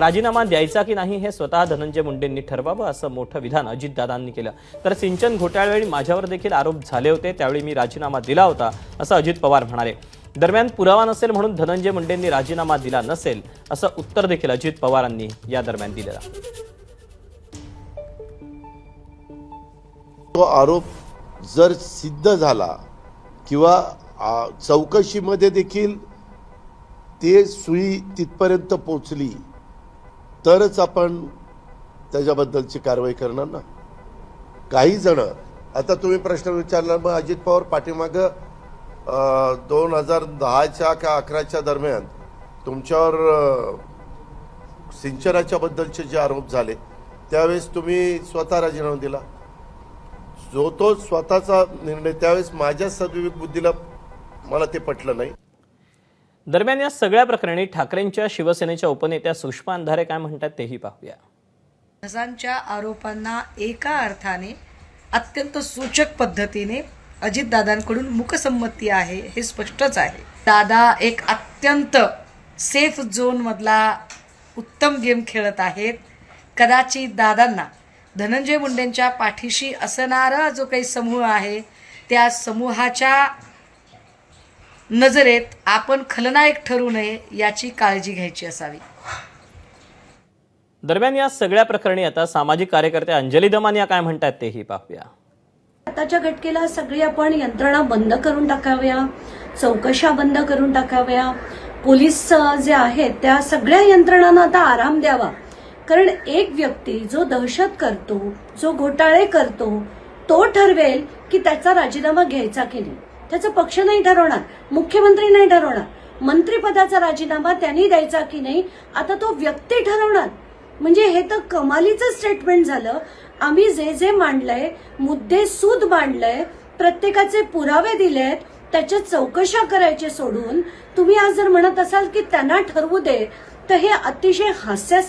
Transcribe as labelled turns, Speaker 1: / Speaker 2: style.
Speaker 1: राजीनामा द्यायचा की नाही हे स्वतः धनंजय मुंडेंनी ठरवावं असं मोठं विधान अजितदादांनी केलं. तर सिंचन घोटाळ्यावेळी माझ्यावर देखील आरोप झाले होते त्यावेळी मी राजीनामा दिला होता असं अजित पवार म्हणाले. दरम्यान पुरावा नसेल म्हणून धनंजय मुंडेंनी राजीनामा दिला नसेल असं उत्तर देखील अजित पवारांनी या दरम्यान दिलेलं.
Speaker 2: तो आरोप जर सिद्ध झाला किंवा चौकशीमध्ये देखील ते सुई तिथपर्यंत पोचली तरच आपण त्याच्याबद्दलची कारवाई करणार ना? काही जण आता तुम्ही प्रश्न विचारला मग अजित पवार पाठीमागं दोन हजार दहाच्या का अकराच्या दरम्यान तुमच्यावर सिंचनाच्या बद्दलचे जे आरोप झाले त्यावेळेस तुम्ही स्वतः राजीनामा दिला. जो तो स्वतःचा निर्णय त्यावेळेस माझ्या सद्विवेक बुद्धीला मला ते पटलं नाही.
Speaker 1: दरम्यान या सगळ्या प्रकरणी ठाकरेंच्या शिवसेनेच्या उपनेत्या सुषमा अंधारे काय म्हणतात तेही पाहूया.
Speaker 3: धसांच्या आरोपांना एका अर्थाने अत्यंत सूचक पद्धतीने अजितदादांकडून मुकसंमती आहे हे स्पष्टच आहे. दादा एक अत्यंत सेफ झोन मधला उत्तम गेम खेळत आहेत. कदाचित दादांना धनंजय मुंडेंच्या पाठीशी असणारा जो काही समूह आहे त्या समूहाच्या नजरेत आपण खलनायक ठरू नये याची काळजी घ्यायची असावी.
Speaker 1: दरम्यान या सगळ्या प्रकरणी आता सामाजिक कार्यकर्ते अंजली दमान या काय म्हणतात तेही पाहूया.
Speaker 4: आताच्या घटकेला सगळी आपण यंत्रणा बंद करून टाकाव्या चौकशा बंद करून टाकाव्या. पोलीस जे आहेत त्या सगळ्या यंत्रणांना आता आराम द्यावा. कारण एक व्यक्ती जो दहशत करतो जो घोटाळे करतो तो ठरवेल की त्याचा राजीनामा घ्यायचा की नाही. त्याचा पक्ष नाही ठरवणार मुख्यमंत्री नाही ठरवणार. मंत्रीपदाचा राजीनामा त्यांनी द्यायचा की नाही आता तो व्यक्ती ठरवणार. म्हणजे हे तर कमालीचं स्टेटमेंट झालं. आम्ही जे जे मांडलंय मुद्दे सूद मांडलंय प्रत्येकाचे पुरावे दिलेत त्याच्या चौकशा करायचे सोडून तुम्ही आज जर म्हणत असाल की त्यांना ठरवू दे तर हे अतिशय हास्यास